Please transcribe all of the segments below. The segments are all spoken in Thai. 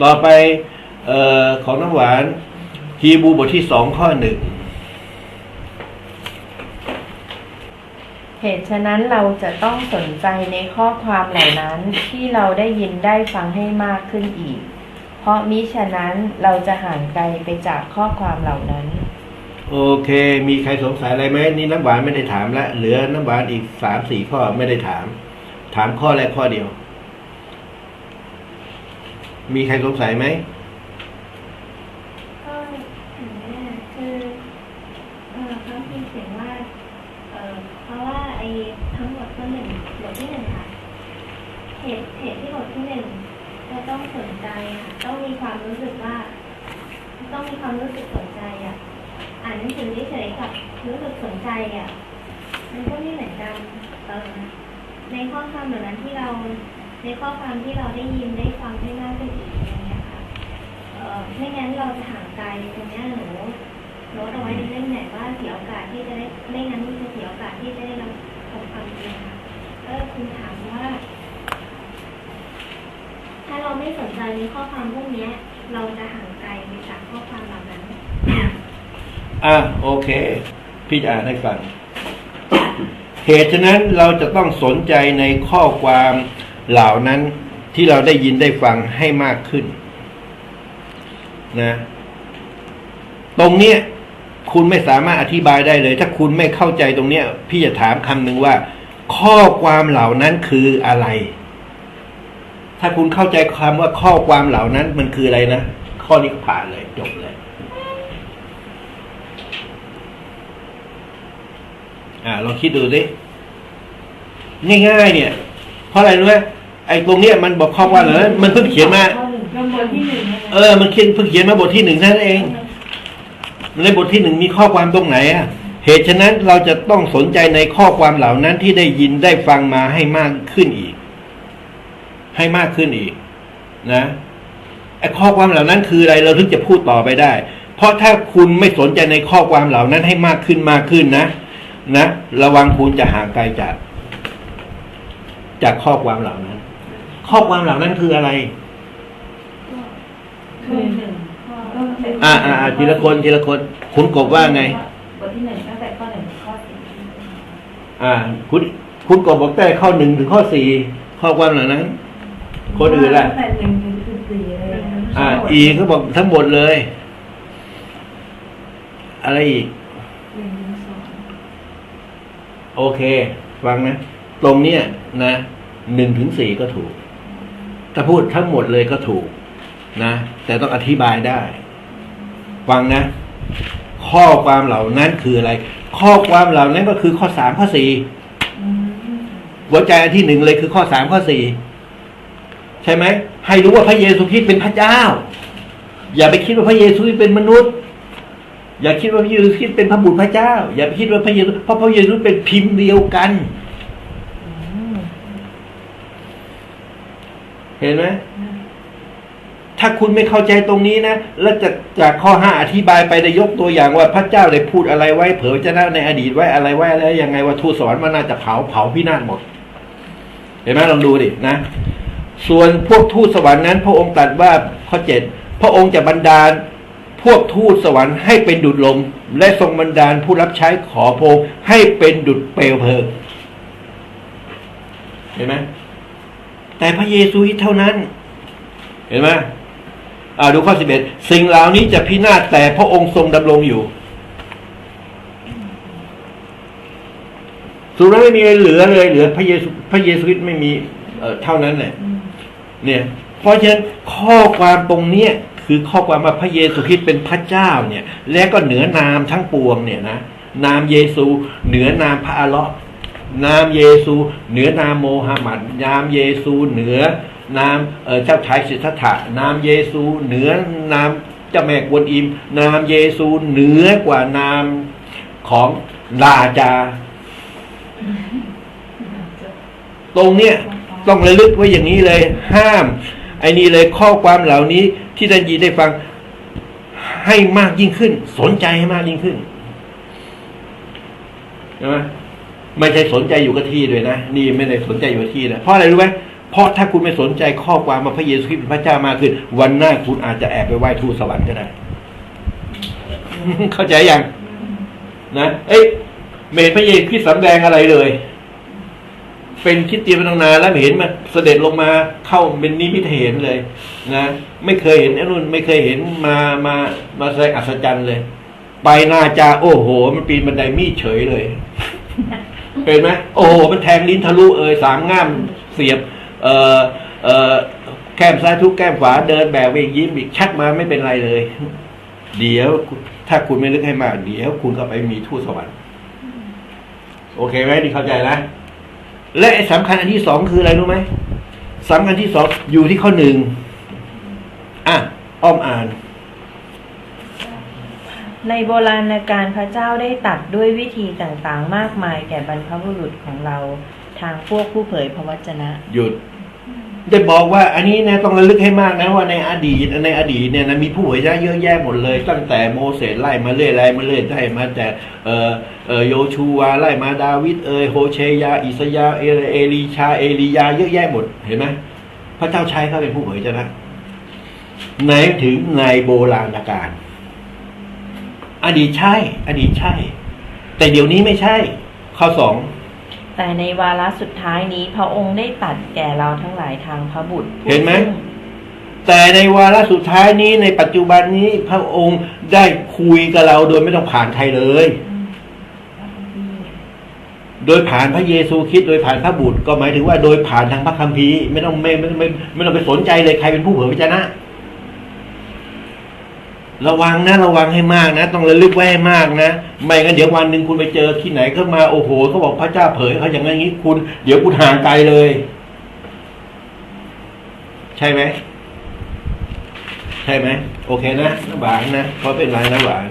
ต่อไปเออของน้ำหวานฮีบรูบทที่สองข้อหนึ่งเหตุฉะนั้นเราจะต้องสนใจในข้อความเหล่านั้นที่เราได้ยินได้ฟังให้มากขึ้นอีก เพราะมิฉะนั้นเราจะห่างไกลไปจากข้อความเหล่านั้น โอเค มีใครสงสัยอะไรไหมนี่น้ำหวานไม่ได้ถามแล้วเหลือน้ำหวานอีกสามสี่ข้อไม่ได้ถาม ถามข้อแรกข้อเดียว มีใครสงสัยไหม ก็ถึงแม่คือเออเขามพ์เขียนว่าเออเพราะว่าไอ้ทั้งหมดก็หนึ่งบทที่หนึ่งค่ะเหตุเหตุที่บทที่หนึ่งจะต้องสนใจค่ะต้องมีความรู้สึกว่า ต้องมีความรู้สึกสนใจอะอ่านหนังสือเฉยๆกับรู้สึกสนใจอะมันก็ไม่เหมือนกันเออในข้อความเหล่านั้นที่เรา ในข้อความที่เราได้ยินได้ฟังได้มากขึ้นอีกอย่างเงี้ยค่ะเอ่อไม่งั้นเราจะห่างไกลตรงนี้หนูโน้ตเอาไว้ในเล่มไหนว่าเสียโอกาสที่จะได้ไม่งั้นจะเสียโอกาสที่จะได้รับผลความจริงค่ะก็คุณถามว่า ถ้าเราไม่สนใจในข้อความพวกนี้เราจะห่างไกลไปจากข้อความเหล่านั้นอะโอเค พี่อ่านให้ฟังเหตุฉะนั้นเราจะต้องสนใจในข้อความ เหล่านั้นที่เราได้ยินได้ฟังให้มากขึ้นนะ ตรงเนี้ยคุณไม่สามารถอธิบายได้เลย ถ้าคุณไม่เข้าใจตรงเนี้ย พี่จะถามคำหนึ่งว่า ข้อความเหล่านั้นคืออะไร ถ้าคุณเข้าใจคำว่าข้อความเหล่านั้นมันคืออะไรนะข้อนี้ผ่านเลยจบเลยอ่าลองคิดดูสิง่ายๆเนี่ย เพราะอะไรรู้ไหมไอ้ตรงเนี้ยมันบอกข้อความเหล่านั้นมันเพิ่งเขียนมาบทที่หนึ่งเออ มันเขียนเพิ่งเขียนมาบทที่หนึ่งเท่านั้นเอง ในบทที่หนึ่งมีข้อความตรงไหนอะเหตุฉะนั้นเราจะต้องสนใจในข้อความเหล่านั้นที่ได้ยินได้ฟังมาให้มากขึ้นอีก ให้มากขึ้นอีก นะไอ้ข้อความเหล่านั้นคืออะไรเราถึงจะพูดต่อไปได้ เพราะถ้าคุณไม่สนใจในข้อความเหล่านั้นให้มากขึ้นมากขึ้นนะ นะ ระวังคุณจะห่างไกลจาก จากข้อความเหล่านั้น ข้อความเหล่านั้นคืออะไรคือหนึ่งอ่าอ่าอ่าทีละคนทีละคนคุณกบว่าไง บทที่หนึ่งตั้งแต่ข้อหนึ่งถึงข้อสี่อ่า คุณคุณกบบอกได้ข้อหนึ่งถึงข้อสี่ข้อความเหล่านั้น คนอื่นล่ะ ตั้งแต่หนึ่งถึงสิบสี่เลยนะอ่า อีเขาบอกทั้งหมดเลย อะไรอีก หนึ่งถึงสอง โอเค ฟังนะ ตรงเนี้ยนะหนึ่งถึงสี่ก็ถูก ถ้าพูดทั้งหมดเลยก็ถูกนะ แต่ต้องอธิบายได้ ฟังนะ ข้อความเหล่านั้นคืออะไร ข้อความเหล่านั้นก็คือข้อสามข้อสี่หัวใจอันที่หนึ่งเลยคือข้อสามข้อสี่ใช่ไหมให้รู้ว่าพระเยซูคริสต์เป็นพระเจ้า อย่าไปคิดว่าพระเยซูคริสต์เป็นมนุษย์ อย่าคิดว่าพระเยซูคริสต์เป็นพระบุตรพระเจ้า อย่าไปคิดว่าพระเยซูเพราะพระเยซูเป็นพิมพ์เดียวกัน อืม เห็นไหมถ้าคุณไม่เข้าใจตรงนี้นะ แล้วจากจากข้อห้าอธิบายไปได้ยกตัวอย่างว่าพระเจ้าได้พูดอะไรไว้ เผยจะนะในอดีตไว้อะไรไว้แล้วยังไงว่าทูตสวรรค์ว่าน่าจะเผาเผาพินาศหมด เห็นไหมลองดูดินะ ส่วนพวกทูตสวรรค์นั้น พระองค์ตรัสว่าข้อเจ็ดพระองค์จะบันดาลพวกทูตสวรรค์ให้เป็นดุจลม และทรงบันดาลผู้รับใช้ขอพระองค์ให้เป็นดุจเปลวเพลิง เห็นไหม แต่พระเยซูเท่านั้น เห็นไหมอ่าดูข้อสิบเอ็ดสิ่งเหล่านี้จะพินาศแต่พระองค์ทรงดำรงอยู่สุดแล้วไม่มีอะไรเหลือเลยเหลือ พระเยซูพระเยซูคริสต์ไม่มีเอ่อเท่านั้นแหละเนี่ย เพราะฉะนั้นข้อความตรงเนี้ยคือข้อความว่าพระเยซูคริสต์เป็นพระเจ้าเนี่ย และก็เหนือนามทั้งปวงเนี่ยนะนามเยซูเหนือนามพระอัลเลาะ นามเยซู เหนือนามโมฮัมหมัด นามเยซู เหนือนามเจ้าชายสิทธัตถะนามเยซู เหนือนามเจ้าแม่กวนอิม นามเยซูเหนือกว่านามของลาจา ตรงเนี้ยต้องระลึกไว้อย่างนี้เลย ห้าม ไอ้นี่เลยข้อความเหล่านี้ที่ได้ยินได้ฟังให้มากยิ่งขึ้น สนใจให้มากยิ่งขึ้นใช่ไหม ไม่ใช่สนใจอยู่กับที่ด้วยนะนี่ไม่ได้สนใจอยู่กับที่นะเพราะอะไรรู้ไหมเพราะถ้าคุณไม่สนใจข้อความมาพระเยซูคริสต์เป็นพระเจ้ามากขึ้น วันหน้าคุณอาจจะแอบไปไหว้ทูตสวรรค์ก็ได้ เข้าใจยังนะเอ้ยเมนพระเยซูคริสต์สำแดงอะไรเลย เป็นคิดเตียนมาตั้งนานแล้วไม่เห็นมาเสด็จลงมาเข้าเป็นนิมิตเห็นเลย นะไม่เคยเห็นไอ้นู่นไม่เคยเห็นมามามาแสดงอัศจรรย์เลย ไปนาจาโอ้โห มันปีนบันไดมีดเฉยเลย เป็นไหมโอ้โหมันแทงลิ้นทะลุเอยสามง่ามเสียบ เอ่อเอ่อแก้มซ้ายทุกแก้มขวาเดินแบบเวกยิ้มอีกชักมาไม่เป็นไรเลย เดี๋ยวถ้าคุณไม่ลึกให้มากเดี๋ยวคุณก็ไปมีทูตสวรรค์โอเคไหมนี่เข้าใจนะและไอ้สำคัญอันที่สองคืออะไรรู้ไหมสำคัญที่สองอยู่ที่ข้อหนึ่งอะอ้อมอ่าน ในโบราณการพระเจ้าได้ตัดด้วยวิธีต่างๆ มากมายแก่บรรพบุรุษของเราทางพวกผู้เผยพระวจนะ หยุด ได้บอกว่าอันนี้นะต้องระลึกให้มากนะว่าในอดีตในอดีตเนี่ยนะมีผู้เผยพระเจ้าเยอะแยะหมดเลย ตั้งแต่โมเสสไล่มาเรื่อยไล่มาเรื่อยได้มาแต่เออเอ่อโยชูวาไล่มาดาวิดเอยโฮเชยา อิสยาเอเอลีชาเอลียาเยอะแยะหมดเห็นไหมพระเจ้าใช้เขาเป็นผู้เผยพระเจ้านะไหนถึงในโบราณกาล อดีตใช่ อดีตใช่ แต่เดี๋ยวนี้ไม่ใช่ ข้อสองแต่ในวาระสุดท้ายนี้พระองค์ได้ตรัดแก่เราทั้งหลายทางพระบุตรเห็นไหมซึ่งแต่ในวาระสุดท้ายนี้ในปัจจุบันนี้พระองค์ได้คุยกับเราโดยไม่ต้องผ่านใครเลย โดยผ่านพระเยซูคริสต์โดยผ่านพระบุตรก็หมายถึงว่าโดยผ่านทางพระคัมภีร์ไม่ต้องไม่ไม่ไม่ไม่ต้องไปสนใจเลยใครเป็นผู้เผยพระชนะ ระวังนะระวังให้มากนะ ต้องระลึกไว้ให้มากนะ ไม่งั้นเดี๋ยววันหนึ่งคุณไปเจอที่ไหนก็มาโอ้โหเขาบอกพระเจ้าเผยเขาอย่างนี้นี้คุณ เดี๋ยวคุณห่างไกลเลย ใช่ไหมใช่ไหมโอเคนะน้ำหวานนะเพราะเป็นไรน้ำหวาน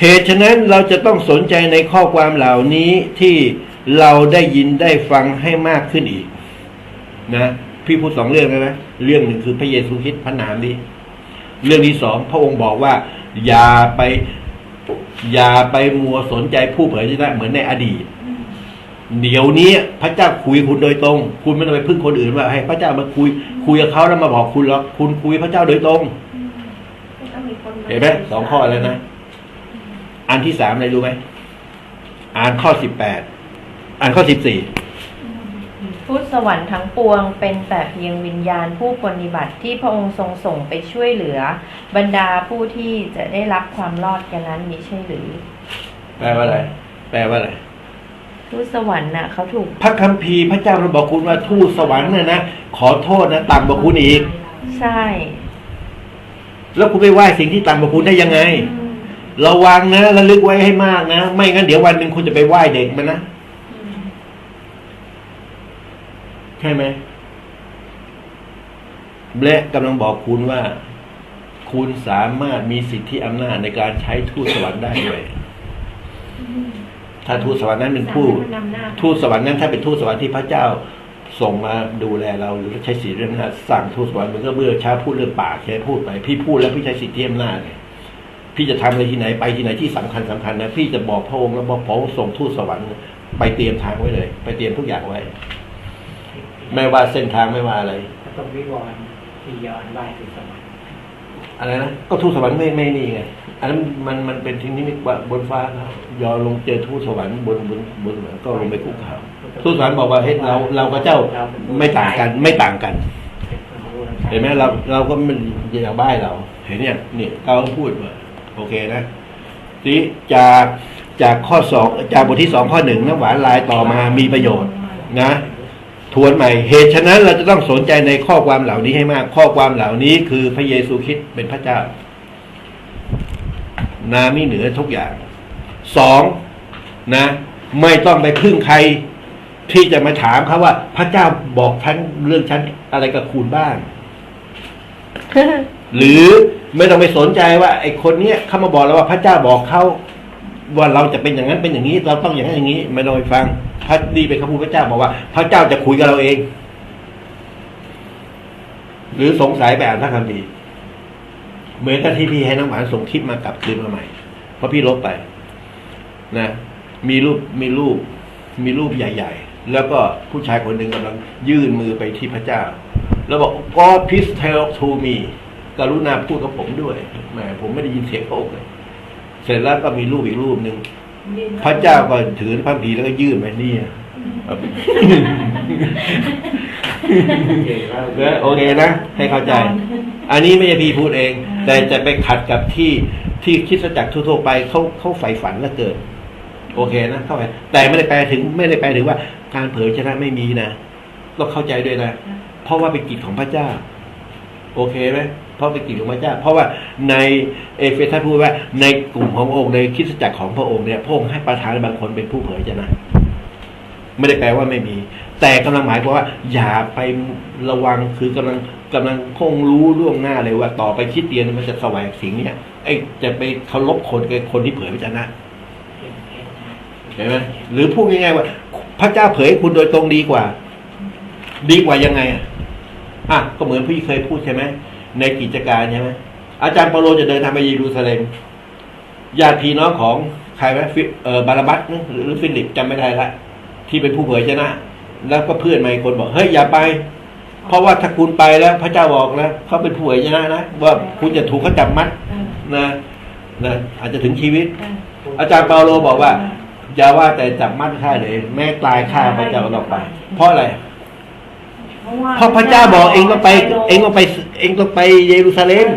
เหตุฉะนั้นเราจะต้องสนใจในข้อความเหล่านี้ที่เราได้ยินได้ฟังให้มากขึ้นอีก นะ พี่พูดสองเรื่องแล้วนะเรื่องหนึ่งคือพระเยซูคริสต์พระนามดี เรื่องที่สองพระองค์บอกว่า อย่าไป อย่าไปมัวสนใจผู้เผยชนะเหมือนในอดีต เดี๋ยวนี้พระเจ้าคุยคุณโดยตรง คุณไม่ต้องไปพึ่งคนอื่นว่าให้พระเจ้ามาคุย คุยกับเขาแล้วมาบอกคุณหรอกคุณคุยพระเจ้าโดยตรงเห็นไหมสองข้อแล้วนะอันที่สามอะไรรู้ไหมอ่านข้อสิบแปดอ่านข้อสิบสี่ ทูตสวรรค์ทั้งปวง เป็นแต่เพียงวิญญาณผู้ปฏิบัติที่พระองค์ทรงส่งไปช่วยเหลือ บรรดาผู้ที่จะได้รับความรอดกันนั้นมิใช่หรือ แปลว่าอะไร แปลว่าอะไรทูตสวรรค์น่ะเขาถูก พระคัมภีร์พระเจ้าเราบอกคุณว่าทูตสวรรค์เนี่ยนะขอโทษนะต่ำกว่าคุณอีก ใช่ แล้วคุณไปไหว้สิ่งที่ต่ำกว่าคุณได้ยังไงระวังนะระลึกไว้ให้มากนะ ไม่งั้นเดี๋ยววันหนึ่งคุณจะไปไหว้เด็กมันนะ ใช่ไหม และกำลังบอกคุณว่า คุณสามารถมีสิทธิอำนาจในการใช้ทูตสวรรค์ได้ด้วย ถ้าทูตสวรรค์นั้นเป็นผู้นำหน้าทูตสวรรค์นั้นถ้าเป็นทูตสวรรค์ที่พระเจ้าส่งมาดูแลเราหรือใช้สิทธิอำนาจสั่งทูตสวรรค์มันก็เบื่อช้าพูดเรื่องปากแค่พูดไป พี่พูดแล้วพี่ใช้สิทธิอำนาจเนี่ยพี่จะทำอะไรที่ไหนไปที่ไหนที่สำคัญสำคัญนะพี่จะบอกพระองค์แล้วบอกพระองค์ส่งทูตสวรรค์ ไปเตรียมทางไว้เลย ไปเตรียมทุกอย่างไว้ ไม่ว่าเส้นทางไม่ว่าอะไรก็ต้องวิวรณ์ที่ย้อนไหวคือสมัยอะไรนะก็ทูตสวรรค์ไม่ไม่นี่ไงอันนั้นมันมันเป็นทิ้งนิมิตว่าบนฟ้าครับยอลงเจอทูตสวรรค์บนบนบนก็ลงไปคุกเข่าทูตสวรรค์บอกว่าเฮ้ยเราเรากับเจ้าไม่ต่างกัน ไม่ต่างกัน เห็นไหมเราเราก็มันอย่าบ้ายเรา เห็นเนี่ยเนี่ยเขาพูดว่าโอเคนะทีนี้จากจากข้อสองจากบทที่สองข้อหนึ่งน้ำหวานลายต่อมามีประโยชน์นะ ทวนใหม่ เหตุฉะนั้นเราจะต้องสนใจในข้อความเหล่านี้ให้มาก ข้อความเหล่านี้คือพระเยซูคริสต์เป็นพระเจ้า นามิเหนือทุกอย่างสองนะ ไม่ต้องไปพึ่งใครที่จะมาถามเขาว่า พระเจ้าบอกฉันเรื่องฉันอะไรกับคุณบ้าง หรือไม่ต้องไปสนใจว่า ไอ้คนเนี้ยเขามาบอกเราว่าพระเจ้าบอกเขาว่าเราจะเป็นอย่างนั้นเป็นอย่างนี้ เราต้องอย่างนั้นอย่างนี้ ไม่ต้องไปฟัง พระดีเป็นคำพูดพระเจ้าบอกว่า พระเจ้าจะคุยกับเราเอง หรือสงสัยไปอ่านพระคัมภีเหมือนกับที่พี่ให้น้ำหวานส่งคลิปมากลับคืนมาใหม่ เพราะพี่ลบไป นะ มีรูปมีรูป มีรูปใหญ่ ๆ แล้วก็ผู้ชายคนหนึ่งกำลังยื่นมือไปที่พระเจ้า แล้วบอก God please tell to me กรุณาพูดกับผมด้วยแหมผมไม่ได้ยินเสียงพระองค์เลย เสร็จแล้วก็มีรูปอีกรูปหนึ่ง พระเจ้าก็ถือพระคัมภีร์แล้วก็ยื่นไปนี่นะโอเคนะ ให้เข้าใจ อันนี้ไม่ใช่พี่พูดเอง แต่จะไปขัดกับที่ที่คริดจักรทั่วๆไปเขาเขาใฝ่ฝันเหลือเกินโอเคนะเข้าไปแต่ไม่ได้แปลถึง ไม่ได้แปลถึงว่า การเผยชนะไม่มีนะต้องเข้าใจด้วยนะ เพราะว่าเป็นกิจของพระเจ้า โอเคไหมเพราะเป็นกิจของพระเจ้า เพราะว่าในเอเฟซัสพูดว่าในกลุ่มขององค์ในคริสตจักรของพระองค์เนี่ยพระองค์ให้ประธานบางคนเป็นผู้เผยชนะไม่ได้แปลว่าไม่มี แต่กำลังหมายความว่า อย่าไประวังคือกำลังกำลังคงรู้ล่วงหน้าเลยว่าต่อไปคิดเตียนมันจะแสวงสิ่งเนี้ยไอจะไปเคารพคนกับคนที่เผยพระชนะเห็นไหมหรือพูดง่ายๆว่า พระเจ้าเผยคุณโดยตรงดีกว่า ดีกว่ายังไงอะอะก็เหมือนพี่เคยพูดใช่ไหม ในกิจการใช่ไหมอาจารย์เปาโลจะเดินทางไปเยรูซาเล็มญาติพี่น้องของใครไหมฟิเออบาราบัสนะหรือฟิลิปจำไม่ได้ละที่เป็นผู้เผยชนะ แล้วก็เพื่อนมาอีกคนบอกเฮ้ยอย่าไป เพราะว่าถ้าคุณไปแล้ว พระเจ้าบอกแล้วเขาเป็นผู้เผยชนะนะว่าคุณจะถูกเขาจับมัดนะนะอาจจะถึงชีวิต อาจารย์เปาโลบอกว่าอย่าว่าแต่จับมัดฆ่าเลย แม้ตายฆ่าพระเจ้าก็ต้องไป เพราะอะไร เพราะพระเจ้าบอกเองต้องไป เองต้องไป เองต้องไปเยรูซาเล็ม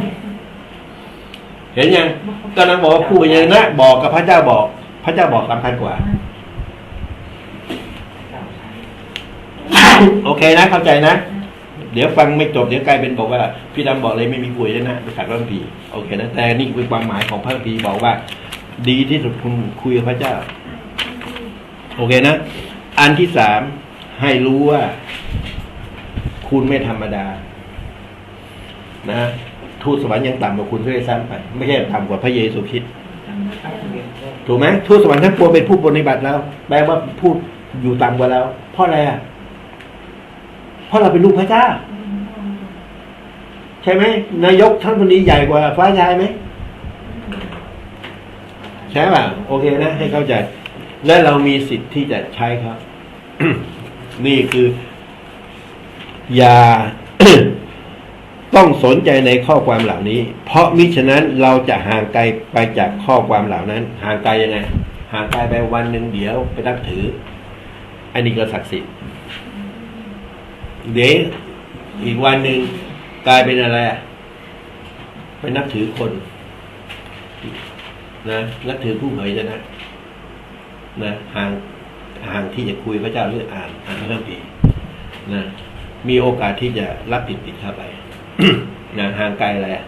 เห็นยังกำลังบอกว่าผู้เยนะ บอกกับพระเจ้าบอก พระเจ้าบอกสำคัญกว่า โอเคนะเข้าใจนะ เดี๋ยวฟังไม่จบเดี๋ยวกลายเป็นบอกว่า พี่ดำบอกเลยไม่มีป่วยนะไปขัดพระคัมภีร์โอเคนะแต่นี่คือความหมายของพระคัมภีร์บอกว่า ดีที่สุดคุณคุยกับพระเจ้า โอเคนะ อันที่สามให้รู้ว่า คุณไม่ธรรมดา นะทูตสวรรค์ยังต่ำกว่าคุณด้วยซ้ำไป ไม่ใช่ต่ำกว่าพระเยซูคริสต์ถูกไหมทูตสวรรค์ทั้งปวงเป็นผู้ปฏิบัติแล้วแปลว่าพูดอยู่ต่ำกว่าเราเพราะอะไรอะเพราะเราเป็นลูกพระเจ้า ใช่ไหมนายกท่านคนนี้ใหญ่กว่าฟ้าชายไหมใช่ป่ะโอเคนะให้เข้าใจ และเรามีสิทธิ์ที่จะใช้ครับนี่คือ อย่าต้องสนใจในข้อความเหล่านี้ เพราะมิฉะนั้นเราจะห่างไกลไปจากข้อความเหล่านั้น ห่างไกลยังไงห่างไกลไปวันหนึ่งเดี๋ยวไปนับถือ อันนี้ก็ศักดิ์สิทธิ์เดี๋ยวอีกวันหนึ่งกลายเป็นอะไรอะไปนับถือคนนะนับถือผู้เผยชนะนะห่างห่างที่จะคุยพระเจ้าหรืออ่านอ่านพระคัมภีนะ มีโอกาสที่จะรับผิดติดเข้าไปนะห่างไกลอะไรอะ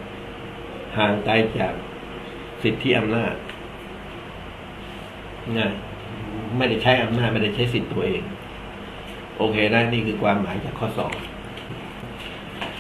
ห่างไกลจากสิทธิอำนาจนะไม่ได้ใช้อำนาจไม่ได้ใช้สิทธิตัวเอง โอเคนะนี่คือความหมายจากข้อสอง